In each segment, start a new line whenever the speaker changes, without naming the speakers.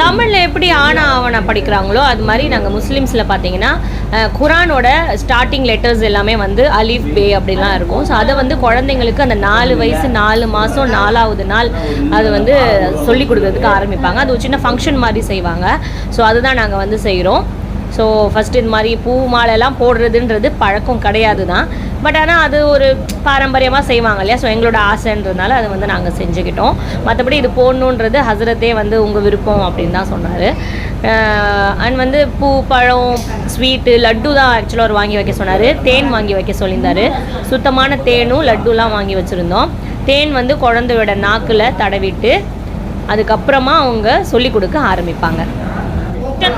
தமிழில் எப்படி ஆனா ஆவணா படிக்கிறாங்களோ அது மாதிரி நாங்கள் முஸ்லீம்ஸில் பார்த்தீங்கன்னா குரானோட ஸ்டார்டிங் லெட்டர்ஸ் எல்லாமே வந்து அலிஃப் பே அப்படிலாம் இருக்கும். ஸோ அதை வந்து குழந்தைங்களுக்கு அந்த நாலு வயசு நாலு மாதம் நாலாவது நாள் அது வந்து சொல்லி கொடுக்கறதுக்கு ஆரம்பிப்பாங்க. அது ஒரு சின்ன ஃபங்க்ஷன் மாதிரி செய்வாங்க. ஸோ அதுதான் நாங்கள் வந்து செய்கிறோம் ஸோ ஃபஸ்ட்டு இது மாதிரி பூ மாலைலாம் போடுறதுன்றது பழக்கம் கிடையாது தான் பட் ஆனால் அது ஒரு பாரம்பரியமாக செய்வாங்க இல்லையா? ஸோ எங்களோட ஆசைன்றதுனால அதை வந்து நாங்கள் செஞ்சுக்கிட்டோம். மற்றபடி இது போடணுன்றது ஹசரத்தே வந்து உங்கள் விருப்பம் அப்படின்னு தான் சொன்னார். அண்ட் வந்து பூ பழம் ஸ்வீட்டு லட்டு தான் ஆக்சுவலாக அவர் வாங்கி வைக்க சொன்னார். தேன் வாங்கி வைக்க சொல்லியிருந்தார். சுத்தமான தேனும் லட்டுலாம் வாங்கி வச்சுருந்தோம். தேன் வந்து குழந்தையோட நாக்கில் தடவிட்டு அதுக்கப்புறமா அவங்க சொல்லி கொடுக்க ஆரம்பிப்பாங்க.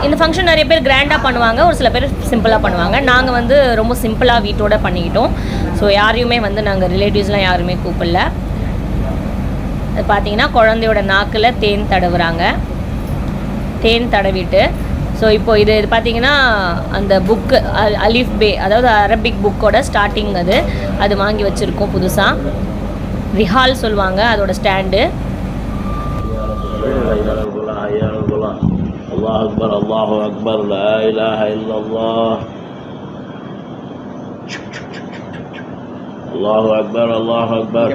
இந்த ஃபங்க்ஷன் நிறைய பேர் கிராண்டாக பண்ணுவாங்க ஒரு சில பேர் சிம்பிளாக பண்ணுவாங்க. நாங்கள் வந்து ரொம்ப சிம்பிளாக வீட்டோட பண்ணிக்கிட்டோம். ஸோ யாரையுமே வந்து நாங்கள் ரிலேட்டிவ்ஸ்லாம் யாருமே கூப்பிடல. அது பார்த்தீங்கன்னா குழந்தையோட நாக்கில் தேன் தடவுறாங்க. தேன் தடவிட்டு. ஸோ இப்போ இது இது பார்த்தீங்கன்னா அந்த புக்கு அலிஃப் பே அதாவது அரபிக் புக்கோட ஸ்டார்டிங் அது. அது வாங்கி வச்சுருக்கோம் புதுசாக ரிஹால் சொல்லுவாங்க அதோட ஸ்டாண்டு
الله أكبر الله أكبر لا إله إلا الله. الله أكبر الله أكبر.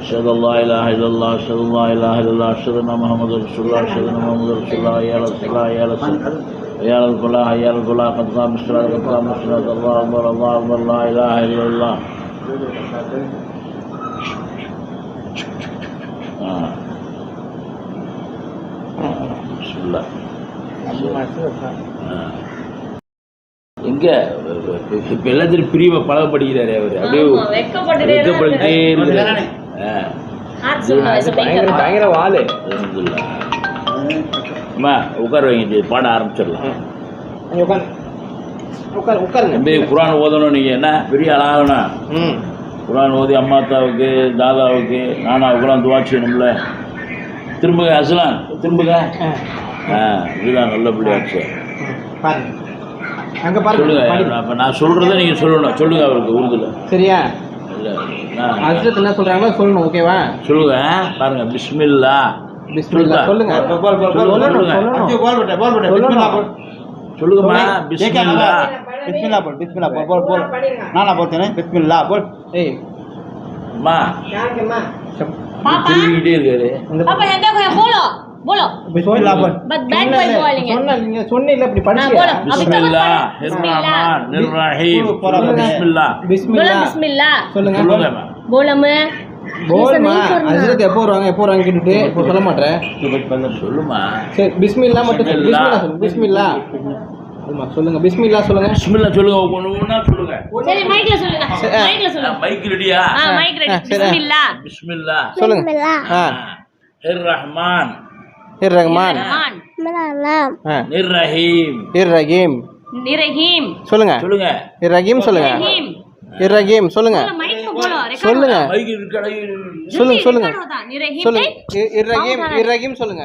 أشهد أن لا إله إلا الله أشهد أن لا إله إلا الله أشهد أن محمد رسول الله أشهد أن محمد رسول الله. يا رسول الله يا رسول الله يا رسول الله يا رسول الله قد قام الصلاة قد قام الصلاة. الله أكبر الله أكبر لا إله إلا الله. எங்க? இப்ப எல்லாத்திலும் பிரிவை பழகப்படுகிறாரு அவரு. அப்படியே
வெட்கப்பட்டுட்டே
இருக்கிறாரு.
பயங்கர.
அம்மா உட்கார வைங்க. பாட ஆரம்பிச்சிடலாம்.
அங்க உட்காரு. உட்காரு உட்காருங்க.
தம்பி குரான் ஓதணும். நீங்க என்ன? பெரிய ஆளாகணும்
ம்.
குரான் ஓதி அம்மாத்தாவுக்கு தாதாவுக்கு நானாவுக்குலாம் துவா செய்யணும்ல. திரும்புங்க அசலாம் திரும்புங்க.
ஆ
இதுதான் நல்ல பிள்ளையாச்சு
பாருங்க. அங்கே பாருங்க.
சொல்லுங்க அப்போ நான் சொல்கிறத நீங்கள் சொல்லணும். சொல்லுங்கள் அவருக்கு உருதுல
சரியா?
இல்லை
அஜித் என்ன சொல்கிறாங்களோ சொல்லணும் ஓகேவா?
சொல்லுங்க பாருங்க பிஸ்மில்லா.
பிஸ்மில்லா. சொல்லுங்க.
சொல்லுங்கம்மா பிஸ்மில்லா.
பிஸ்மில்லா போல் பிஸ்மில்லா போல் போல் போல் நானா போல் பிஸ்மில்லா போல்
ஏய்.
அம்மா. சொல்லிக்கிட்டே இருக்காரு.
போலோ
இப்படி
சொல்லுங்க.
எப்போ வருவாங்க எப்போ வருவாங்க சொல்ல மாட்டேன். சரி பிஸ்மில்லா மட்டும்
பிஸ்மில்லா.
சொல்லு சொல்லுங்க பிஸ்மில்லா சொல்லுங்க.
பிஸ்மில்லா சொல்லுங்க சொல்லுங்க.
சொல்லுங்க.
இர் ரஹ்மான் இர் ரஹீம்
இர்
சொல்லுங்க.
சொல்லுங்க.
இர் ரஹீம் சொல்லுங்க. இர் ரஹீம் சொல்லுங்க. சொல்லுங்க சொல்லுங்க. சொல்லுங்க. சொல்லுங்க. இர் ரஹீம் இர் ரஹீம் சொல்லுங்க.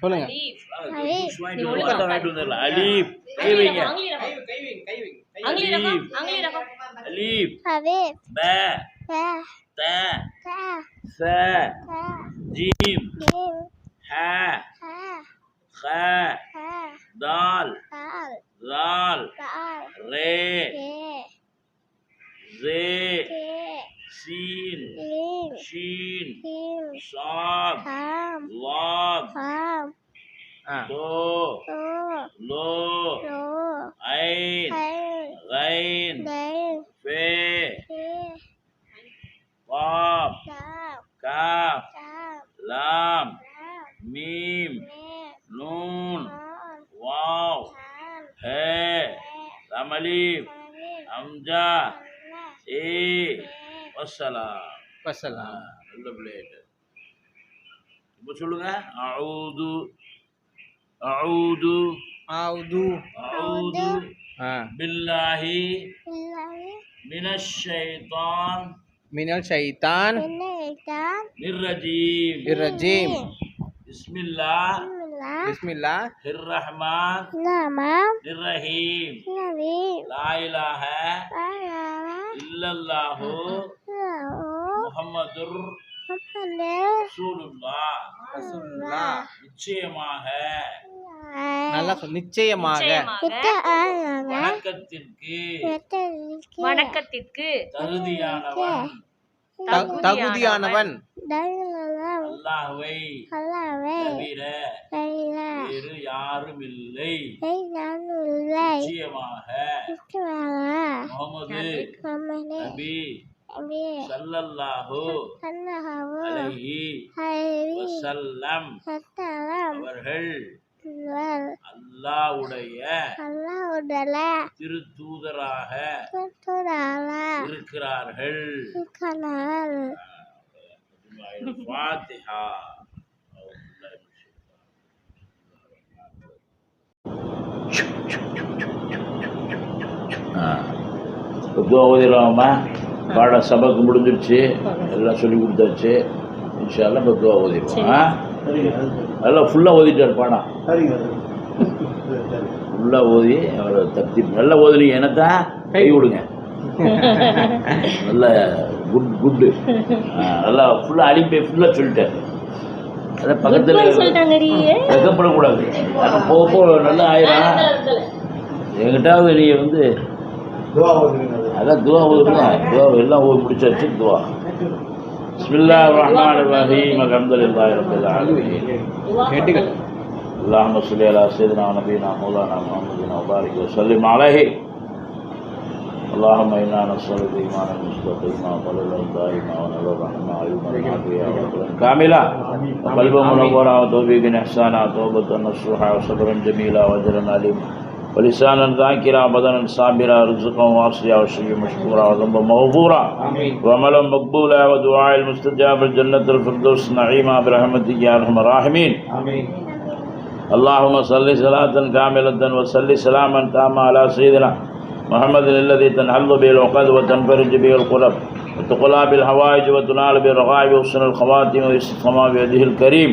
சொல்லுங்க
أليف
أليف
باء
باء
تاء
تاء
ثاء
جيم
جيم
حاء
حاء
خاء
ضال
ضال
ري زي سين شين صاد ضاد
دو
لو عين غين
Amalim
Amja E
Wassalam.
Wassalam.
Allah
belajar Bersulungan ah.
A'udhu
A'udhu
A'udhu
A'udhu
Billahi
Minasyaitan. Minal
syaitan Minal
syaitan
Mirrajim
Mirrajim iya.
Bismillah.
Bismillah bismillah,
பிஸ்மில்லா
الرحمن
nama,
الرحيم
nabi,
لا إله
Allah,
إلا الله
Allah,
முஹம்மதுர்
Mohammed
ரசூலுல்லாஹ் நிச்சயமாக
நல்லா சொல் நிச்சயமாக
கிட்ட ஆளுங்க
வணக்கத்திற்கு
வெட்டலுக்கு
வணக்கத்திற்கு
தகுதியானவன்
த- தகுதியானவன்.
அல்லாஹ்வை தவிர வேறு யாரும் இல்லை நிச்சயமாக முகமது நபி
அல்லாஹு
அலைஹி வஸல்லம். அவர்கள்
வல்
அல்லாஹ்வுடைய
அல்லாஹுடல
திருத்தூதராக
துறால
இருக்கிறார்கள். ஓதிடுவோம்மா பாடம் சபக்கு முடிஞ்சிருச்சு. எல்லாம் சொல்லி கொடுத்தாச்சு. இன்ஷால்லாம் இப்போ ஓதிடுவோம் ஆ? எல்லாம் ஃபுல்லாக ஓதிட்டார் பாடம். ஃபுல்லாக ஓதி அவர் தத்தி நல்லா ஓதுனீங்க என்னத்தான் கை கொடுங்க. நல்ல குட் குட்டு நல்லா ஃபுல்லாக அடிப்பை ஃபுல்லாக சொல்லிட்டேன் அதான் பக்கத்தில் வெக்கப்படக்கூடாது. ஆனா போக போக நல்லா ஆயிரும். எங்கிட்டாவது நீ வந்து அதான் துவா ஓதுனா துவா எல்லாம் ஓதி முடிச்சாச்சு துவா. بسم الله الرحمن الرحيم الحمد لله
رب العالمين
اللهم صل على سيدنا ونبينا مولانا محمد وبارك وسلم عليه اللهم انا نسالك ايمانا مستقيما وقلبا دائما ونظرا مع علما عافيا وعقلا كاملا وقلبا منورا وتوفيقا احسانا توبه نصوحا وصبرا جميلا واجرا عليما ولسانا ذاكرا بدنا صابرا رزقا واصيا وشيء مشكورا وذنبا مغفورا وعملا مقبولا ودعاء المستجاب الجنة الفردوس نعيما برحمتك يا أرحم الراحمين. اللهم صل صلاة كاملة وصل سلاما تاما على سيدنا محمد الذي تنحل به العقد وتنفرج به القلب. وتقلا بالهوائج وتنال بالرغائب وحسن الخواتم والاستقامة بيده الكريم.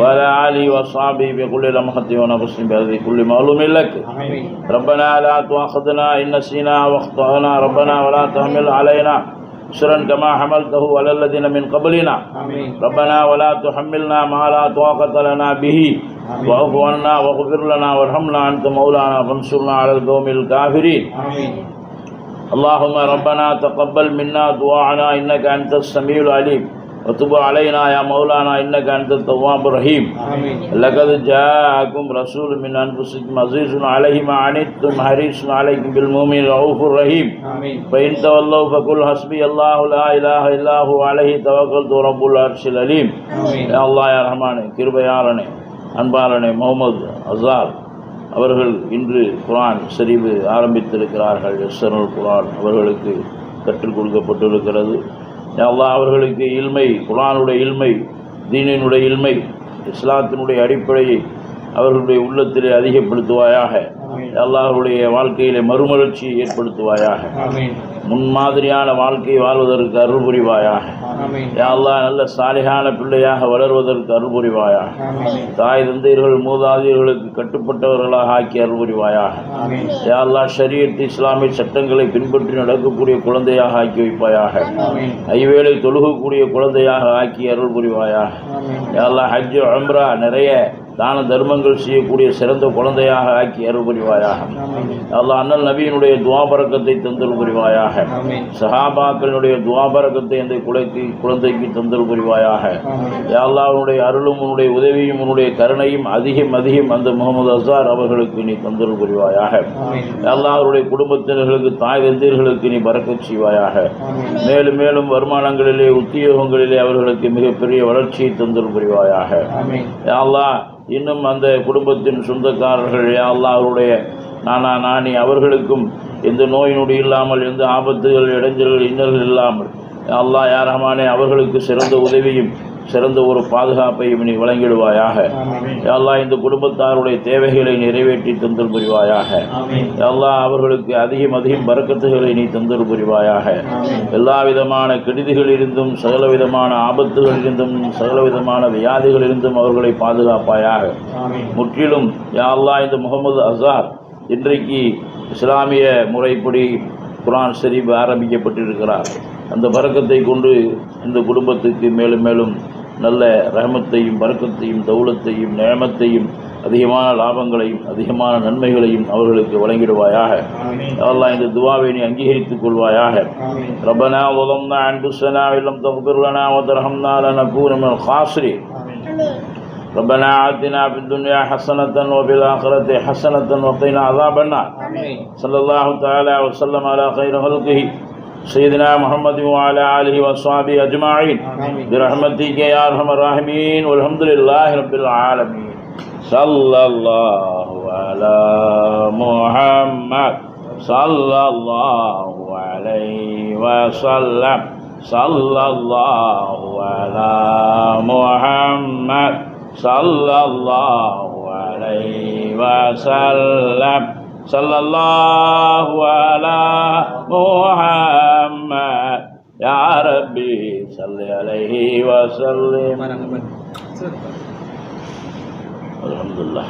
وعلى آله وأصحابه بكل لمحة ونفس بهذه كل معلوم لك. ربنا لا تؤاخذنا إن نسينا وأخطأنا. ربنا ولا تحمل علينا إسرا كما حملته على الذين من قبلنا. ربنا ولا تحملنا ما لا طاقة لنا به. واعف عنا واغفر لنا وارحمنا أنت مولانا فانصرنا على القوم الكافرين. اللهم ربنا تقبل منا دعاءنا إنك أنت السميع العليم. وتب علينا يا مولانا إنك أنت التواب الرحيم.
آمين.
لقد جاءكم رسول من أنفسكم عزيز عليه ما عنتم حريص عليكم بالمؤمن رؤوف رحيم.
آمين.
فإن تولوا فقل حسبي الله لا إله إلا هو عليه توكلت رب العرش العليم.
آمين.
يا الله يا رحمن كرب يا رني أنبارني محمد أزار. அவர்கள் இன்று குரான் சரிவு ஆரம்பித்திருக்கிறார்கள். எஸ்ஸனுல் குரான் அவர்களுக்கு கற்றுக் கொடுக்கப்பட்டிருக்கிறது. யா அவர்களுக்கு இல்மை குரானுடைய இல்மை தீனினுடைய இல்மை இஸ்லாத்தினுடைய அடிப்படையை அவர்களுடைய உள்ளத்திலே அதிகப்படுத்துவாயாக. யா அல்லாஹ் அவருடைய வாழ்க்கையிலே மறுமலர்ச்சியை ஏற்படுத்துவாயாக. முன்மாதிரியான வாழ்க்கை வாழ்வதற்கு அருள் புரிவாயாக அல்லாஹ் நல்ல சாலிகான பிள்ளையாக வளர்வதற்கு அருள் புரிவாயாக
ஆமீன்.
தாய் தந்தையர்கள் மூதாதையர்களுக்கு கட்டுப்பட்டவர்களாக ஆக்கி அருள் புரிவாயாக
ஆமீன்.
யா அல்லாஹ் ஷரியத் இஸ்லாமிய சட்டங்களை பின்பற்றி நடக்கக்கூடிய குழந்தையாக ஆக்கி வைப்பாயாக. ஐவேளை தொழுகக்கூடிய குழந்தையாக ஆக்கி அருள் புரிவாயாக
ஆமீன்.
யா அல்லாஹ் ஹஜ் உம்ரா நிறைய தான தர்மங்கள் செய்யக்கூடிய சிறந்த குழந்தையாக ஆக்கி அருள் புரிவாயாக அல்லாஹ் அண்ணல் நபியினுடைய துவாபரக்கத்தை தந்தல் புரிவாயாக
ஆமீன்.
சஹாபாக்களுடைய துவாபரக்கத்தை அந்த குலைக்கு குழந்தைக்கு தந்தல் புரிவாயாக
ஆமீன்
யா அல்லாஹ் உன்னுடைய அருளும் உன்னுடைய உதவியும் உன்னுடைய கருணையும் அதிகம் அதிகம் அந்த முகமது அசார் அவர்களுக்கு நீ தந்தல் புரிவாயாக
ஆமீன்.
யா அல்லாஹ் அவருடைய குடும்பத்தினர்களுக்கு தாய் தந்தையர்களுக்கு நீ பறக்கச் செய்வாயாக. மேலும் மேலும் வருமானங்களிலே உத்தியோகங்களிலே அவர்களுக்கு மிகப்பெரிய வளர்ச்சியை தந்தல் புரிவாயாக
ஆமீன்.
யா அல்லாஹ் இன்னும் அந்த குடும்பத்தின் சொந்தக்காரர்கள் யா அவருடைய நானா நானி அவர்களுக்கும் எந்த நோய் நொடி இல்லாமல் எந்த ஆபத்துகள் இடைஞ்சல்கள் இன்னல்கள் இல்லாமல் அல்லாஹ் யா அவர்களுக்கு சிறந்த உதவியும் சிறந்த ஒரு பாதுகாப்பையும் நீ வழங்கிடுவாயாக. அல்லாஹ் இந்த குடும்பத்தாருடைய தேவைகளை நிறைவேற்றி தந்தல் புரிவாயாக. அல்லாஹ் அவர்களுக்கு அதிகம் அதிகம் பறக்கத்துகளை நீ தந்தல் புரிவாயாக. எல்லா விதமான கெடுதிகளிலிருந்தும் சகல விதமான ஆபத்துகளிலிருந்தும் சகல விதமான வியாதிகளிலிருந்தும் அவர்களை பாதுகாப்பாயாக. முற்றிலும் யா அல்லாஹ் இந்த முகமது அசார் இன்றைக்கு இஸ்லாமிய முறைப்படி குர்ஆன் ஷரீப் ஆரம்பிக்கப்பட்டிருக்கிறார். அந்த பறக்கத்தை கொண்டு இந்த குடும்பத்துக்கு மேலும் மேலும் நல்ல ரஹமத்தையும் பறக்கத்தையும் தௌலத்தையும் நேமத்தையும் அதிகமான லாபங்களையும் அதிகமான நன்மைகளையும் அவர்களுக்கு வழங்கிடுவாயாக அல்லாஹ் இந்த துவாவை நீ அங்கீகரித்துக் கொள்வாயாக ربنا ظلمنا أنفسنا وإن لم تغفر لنا وترحمنا لنكون من الخاسرين ربنا آتنا في الدنيا حسنة وفي الآخرة حسنة وقنا عذاب النار صلى الله تعالى وسلم على خير خلقه سيدنا محمد وعلى آله وصحبه أجمعين. برحمتك يا أرحم الراحمين. والحمد لله رب العالمين. صلى الله على محمد. صلى الله عليه وسلم. صلى الله على محمد. صلى الله عليه وسلم. صلى الله على محمد يا ربي صل عليه وسلم الحمد لله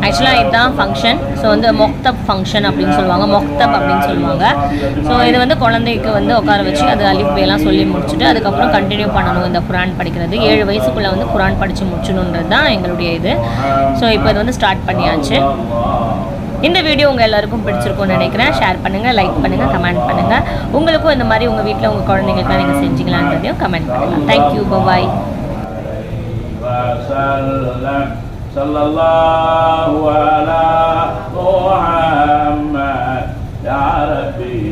ஆக்சுவலாக இதுதான் ஃபங்க்ஷன் ஸோ வந்து மொக்தப் ஃபங்க்ஷன் அப்படின்னு சொல்லுவாங்க மொக்தப் அப்படின்னு சொல்லுவாங்க ஸோ இது வந்து குழந்தைக்கு வந்து உட்கார வச்சு அது அலிஃப் பேலாம் சொல்லி முடிச்சுட்டு அதுக்கப்புறம் கண்டினியூ பண்ணணும் இந்த குரான் படிக்கிறது ஏழு வயசுக்குள்ளே வந்து குரான் படித்து முடிச்சணுன்றது தான் எங்களுடைய இது ஸோ இப்போ இது வந்து ஸ்டார்ட் பண்ணியாச்சு இந்த வீடியோ உங்கள் எல்லாருக்கும் பிடிச்சிருக்கும்னு நினைக்கிறேன். ஷேர் பண்ணுங்கள் லைக் பண்ணுங்கள் கமெண்ட் பண்ணுங்கள் உங்களுக்கும் இந்த மாதிரி உங்கள் வீட்டில் உங்கள் குழந்தைங்களுக்குலாம் நீங்கள் செஞ்சுக்கலான்றதையும் கமெண்ட் பண்ணுங்கள் தேங்க்யூ
பபாய் صلى الله على محمد يا ربي